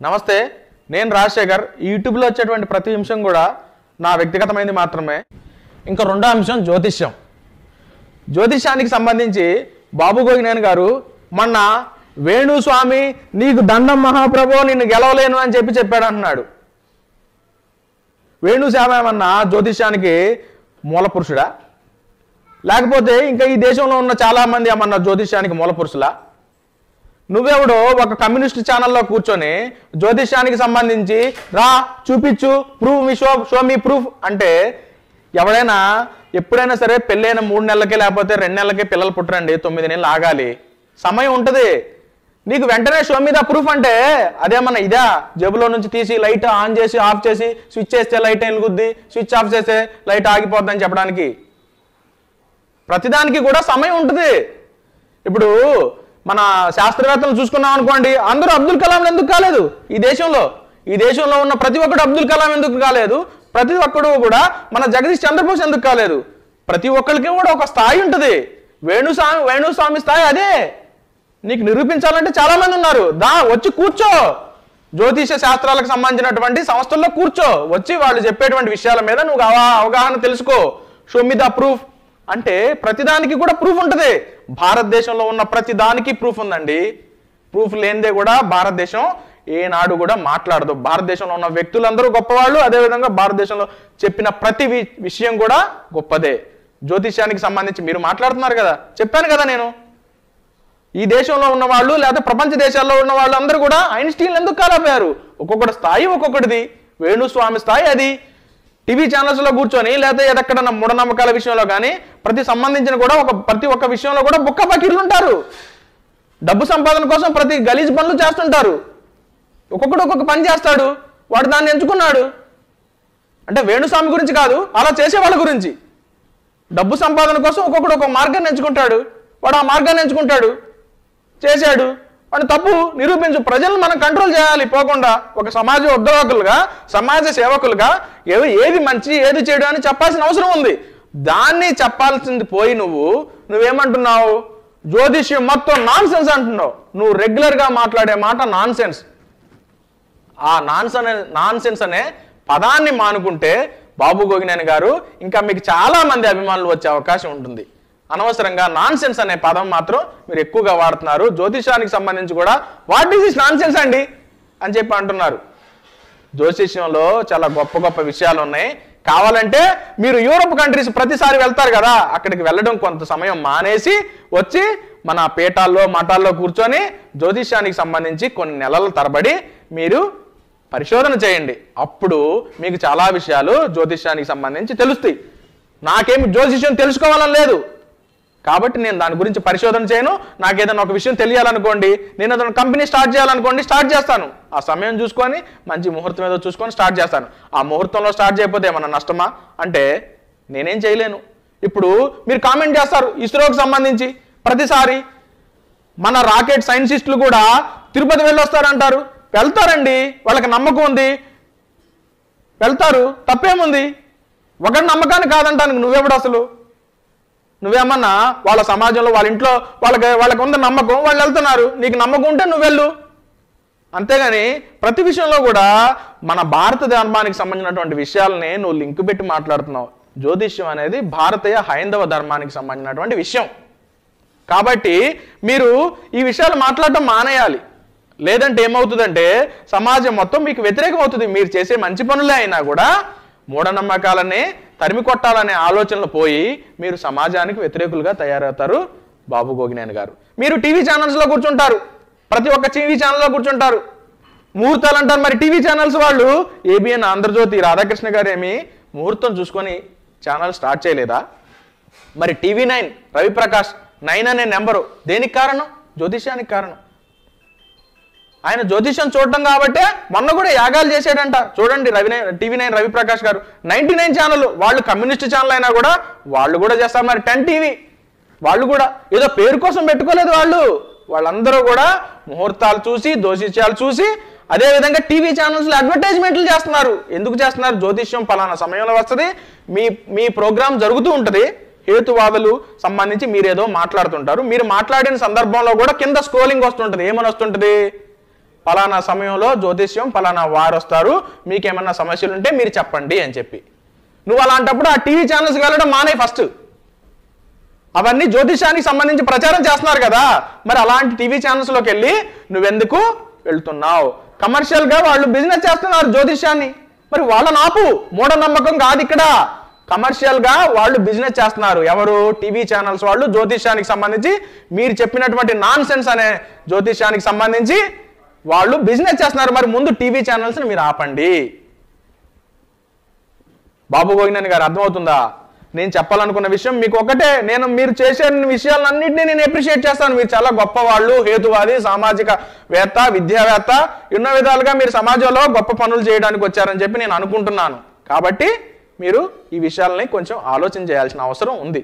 నమస్తే నేను రాజశేఖర్. ఈ యూట్యూబ్లో వచ్చేటువంటి ప్రతి అంశం కూడా నా వ్యక్తిగతమైనది మాత్రమే. ఇంకా రెండో అంశం జ్యోతిష్యం. జ్యోతిష్యానికి సంబంధించి బాబు గోగినేని గారు మొన్న వేణుస్వామి నీకు దండం మహాప్రభు నిన్ను గెలవలేను అని చెప్పి చెప్పాడు అంటున్నాడు వేణుస్వామి ఏమన్నా జ్యోతిష్యానికి మూల పురుషుడా? లేకపోతే ఇంకా ఈ దేశంలో ఉన్న చాలామంది ఏమన్నా జ్యోతిష్యానికి మూలపురుషులా నువ్వెవడో ఒక కమ్యూనిస్ట్ ఛానల్లో కూర్చొని జ్యోతిష్యానికి సంబంధించి రా చూపించు proof me show show me proof అంటే ఎవడైనా ఎప్పుడైనా సరే పెళ్ళైన మూడు నెలలకి లేకపోతే రెండు నెలలకి పిల్లలు పుట్టరండి తొమ్మిది నెలలు ఆగాలి. సమయం ఉంటుంది. నీకు వెంటనే షో మీద ప్రూఫ్ అంటే అదేమన్నా ఇదా? జేబులో నుంచి తీసి లైట్ ఆన్ చేసి ఆఫ్ చేసి స్విచ్ చేస్తే లైట్ వెలుగుద్ది స్విచ్ ఆఫ్ చేస్తే లైట్ ఆగిపోద్దని చెప్పడానికి. ప్రతిదానికి కూడా సమయం ఉంటుంది. ఇప్పుడు మన శాస్త్రవేత్తలు చూసుకున్నాం అనుకోండి అందరూ అబ్దుల్ కలాం ఎందుకు కాలేదు? ఈ దేశంలో ఈ దేశంలో ఉన్న ప్రతి ఒక్కడు అబ్దుల్ కలాం ఎందుకు కాలేదు? ప్రతి ఒక్కడు కూడా మన జగదీష్ చంద్రబోస్ ఎందుకు కాలేదు? ప్రతి ఒక్కరికి కూడా ఒక స్థాయి ఉంటుంది. వేణుస్వామి వేణుస్వామి స్థాయి అదే. నీకు నిరూపించాలంటే చాలా మంది ఉన్నారు. దా వచ్చి కూర్చో. జ్యోతిష శాస్త్రాలకు సంబంధించినటువంటి సంస్థల్లో కూర్చో. వచ్చి వాళ్ళు చెప్పేటువంటి విషయాల మీద నువ్వు అవగాహన తెలుసుకో. షో మీ ద ప్రూఫ్ అంటే ప్రతిదానికి కూడా ప్రూఫ్ ఉంటుంది. భారతదేశంలో ఉన్న ప్రతి దానికి ప్రూఫ్ ఉందండి. ప్రూఫ్ లేనిదే కూడా భారతదేశం ఏనాడు కూడా మాట్లాడదు. భారతదేశంలో ఉన్న వ్యక్తులందరూ గొప్పవాళ్ళు అదేవిధంగా భారతదేశంలో చెప్పిన ప్రతి వి- విషయం కూడా గొప్పదే. జ్యోతిష్యానికి సంబంధించి మీరు మాట్లాడుతున్నారు కదా. చెప్పాను కదా నేను. ఈ దేశంలో ఉన్న వాళ్ళు లేదా ప్రపంచ దేశాల్లో ఉన్న వాళ్ళు అందరూ కూడా ఐన్స్టీన్ ఎందుకు కాలపోయారు ఒక్కొక్కటి స్థాయి ఒక్కొక్కటిది. వేణుస్వామి స్థాయి అది. టీవీ ఛానల్స్లో కూర్చొని లేకపోతే ఎక్కడన్నా మూఢనమ్మకాల విషయంలో కానీ ప్రతి సంబంధించిన కూడా ఒక ప్రతి ఒక్క విషయంలో కూడా బుక్క పకీర్లు ఉంటారు. డబ్బు సంపాదన కోసం ప్రతి గలీజ్ పనులు చేస్తుంటారు. ఒక్కొక్కడు ఒక్కొక్క పని చేస్తాడు వాడు దాన్ని ఎంచుకున్నాడు. అంటే వేణుస్వామి గురించి కాదు అలా చేసే వాళ్ళ గురించి. డబ్బు సంపాదన కోసం ఒక్కొక్కడు ఒక మార్గాన్ని ఎంచుకుంటాడు వాడు ఆ మార్గాన్ని ఎంచుకుంటాడు చేశాడు. వాడు తప్పు నిరూపించు. ప్రజలను మనం కంట్రోల్ చేయాలి. పోకుండా ఒక సమాజ ఉద్యోగులుగా సమాజ సేవకులుగా ఏవి ఏది మంచి ఏది చెడు అని చెప్పాల్సిన అవసరం ఉంది. దాన్ని చెప్పాల్సింది పోయి నువ్వు. నువ్వేమంటున్నావు? జ్యోతిష్యం మొత్తం నాన్ సెన్స్ అంటున్నావు. నువ్వు రెగ్యులర్గా మాట్లాడే మాట నాన్ సెన్స్ ఆ నాన్స్ అనే నాన్ సెన్స్ అనే పదాన్ని మానుకుంటే బాబు గోగినేని గారు ఇంకా మీకు చాలా మంది అభిమానులు వచ్చే అవకాశం ఉంటుంది. అనవసరంగా నాన్ సెన్స్ అనే పదం మాత్రం మీరు ఎక్కువగా వాడుతున్నారు. జ్యోతిషానికి సంబంధించి కూడా what is is nonsense అండి? అని చెప్పి అంటున్నారు. జ్యోతిష్యంలో చాలా గొప్ప గొప్ప విషయాలు ఉన్నాయి. కావాలంటే మీరు యూరోప్ కంట్రీస్ ప్రతిసారి వెళ్తారు కదా అక్కడికి వెళ్ళడం కొంత సమయం మానేసి వచ్చి మన పీఠాల్లో మఠాల్లో కూర్చొని జ్యోతిష్యానికి సంబంధించి కొన్ని నెలల తరబడి మీరు పరిశోధన చేయండి. అప్పుడు మీకు చాలా విషయాలు జ్యోతిష్యానికి సంబంధించి తెలుస్తాయి. నాకేమి జ్యోతిష్యం తెలుసుకోవాలని లేదు. కాబట్టి నేను దాని గురించి పరిశోధన చేయను. నాకు ఏదైనా ఒక విషయం తెలియాలనుకోండి నేను ఏదైనా కంపెనీ స్టార్ట్ చేయాలనుకోండి స్టార్ట్ చేస్తాను. ఆ సమయం చూసుకొని మంచి ముహూర్తం ఏదో చూసుకొని స్టార్ట్ చేస్తాను. ఆ ముహూర్తంలో స్టార్ట్ చేయకపోతే ఏమన్నా నష్టమా? అంటే నేనేం చేయలేను. ఇప్పుడు మీరు కామెంట్ చేస్తారు ఇస్రోకి సంబంధించి ప్రతిసారి మన రాకెట్ సైంటిస్టులు కూడా తిరుపతి వెళ్ళొస్తారంటారు. వెళ్తారండి వాళ్ళకి నమ్మకం ఉంది. వెళ్తారు తప్పేముంది? ఒకటి నమ్మకాన్ని కాదంటానికి నువ్వెవడు అసలు? నువ్వేమన్నా వాళ్ళ సమాజంలో వాళ్ళ ఇంట్లో వాళ్ళకి వాళ్ళకి ఉన్న నమ్మకం వాళ్ళు వెళ్తున్నారు. నీకు నమ్మకం ఉంటే నువ్వు వెళ్ళు. అంతేగాని ప్రతి విషయంలో కూడా మన భారత ధర్మానికి సంబంధించినటువంటి విషయాలని నువ్వు లింక్ పెట్టి మాట్లాడుతున్నావు. జ్యోతిష్యం అనేది భారతీయ హైందవ ధర్మానికి సంబంధించినటువంటి విషయం. కాబట్టి మీరు ఈ విషయాలు మాట్లాడటం మానేయాలి. లేదంటే ఏమవుతుందంటే సమాజం మొత్తం మీకు వ్యతిరేకం అవుతుంది మీరు చేసే మంచి పనులే అయినా కూడా మూఢనమ్మకాలనే తరిమి కొట్టాలనే ఆలోచనలు పోయి మీరు సమాజానికి వ్యతిరేకులుగా తయారవుతారు బాబు గోగినేని గారు. మీరు టీవీ ఛానల్స్లో కూర్చుంటారు. ప్రతి ఒక్క టీవీ ఛానల్లో కూర్చుంటారు. ముహూర్తాలు అంటారు. మరి టీవీ ఛానల్స్ వాళ్ళు ఏబిఎన్ ఆంధ్రజ్యోతి రాధాకృష్ణ గారు ఏమి ముహూర్తం చూసుకొని ఛానల్ స్టార్ట్ చేయలేదా? మరి టీవీ నైన్ రవిప్రకాష్ నైన్ అనే నెంబరు దేనికి కారణం? జ్యోతిష్యానికి కారణం. ఆయన జ్యోతిష్యం చూడటం కాబట్టే మొన్న కూడా యాగాలు చేసాడంట చూడండి రవి టీవీ నైన్ రవిప్రకాష్ గారు. నైన్టీ నైన్ ఛానల్ వాళ్ళు కమ్యూనిస్ట్ ఛానల్ అయినా కూడా వాళ్ళు కూడా చేస్తారు మరి. Ten TV. వాళ్ళు కూడా ఏదో పేరు కోసం పెట్టుకోలేదు వాళ్ళు. వాళ్ళందరూ కూడా ముహూర్తాలు చూసి దోషిత్యాలు చూసి అదే విధంగా టీవీ ఛానల్స్లో అడ్వర్టైజ్మెంట్లు చేస్తున్నారు. ఎందుకు చేస్తున్నారు? జ్యోతిష్యం పలానా సమయంలో వస్తుంది. మీ మీ ప్రోగ్రామ్ జరుగుతూ ఉంటుంది. హేతువాదులు సంబంధించి మీరేదో మాట్లాడుతుంటారు. మీరు మాట్లాడిన సందర్భంలో కూడా కింద స్క్రోలింగ్ వస్తుంటుంది. ఏమని వస్తుంటుంది? ఫలానా సమయంలో జ్యోతిష్యం ఫలానా వారు వస్తారు మీకేమన్నా సమస్యలు ఉంటే మీరు చెప్పండి అని చెప్పి. నువ్వు అలాంటప్పుడు ఆ టీవీ ఛానల్స్కి వెళ్ళడం మానే ఫస్ట్ అవన్నీ జ్యోతిషానికి సంబంధించి ప్రచారం చేస్తున్నారు కదా. మరి అలాంటి టీవీ ఛానల్స్లోకి వెళ్ళి నువ్వెందుకు వెళ్తున్నావు? కమర్షియల్గా వాళ్ళు బిజినెస్ చేస్తున్నారు జ్యోతిష్యాన్ని. మరి వాళ్ళని ఆపు. మూఢనమ్మకం కాదు ఇక్కడ. కమర్షియల్గా వాళ్ళు బిజినెస్ చేస్తున్నారు. ఎవరు? టీవీ ఛానల్స్ వాళ్ళు జ్యోతిష్యానికి సంబంధించి మీరు చెప్పినటువంటి నాన్ సెన్స్ అనే జ్యోతిష్యానికి సంబంధించి వాళ్ళు బిజినెస్ చేస్తున్నారు మరి ముందు టీవీ ఛానల్స్ని మీరు ఆపండి. బాబు గోగినేని గారు అర్థమవుతుందా? నేను చెప్పాలనుకున్న విషయం మీకు ఒకటే నేను మీరు చేసే విషయాలన్నింటినీ నేను ఎప్రిషియేట్ చేస్తాను. మీరు చాలా గొప్పవాళ్ళు హేతువాది సామాజిక వేత్త విద్యావేత్త ఎన్నో విధాలుగా మీరు సమాజంలో గొప్ప పనులు చేయడానికి వచ్చారని చెప్పి నేను అనుకుంటున్నాను. కాబట్టి మీరు ఈ విషయాలని కొంచెం ఆలోచన చేయాల్సిన అవసరం ఉంది.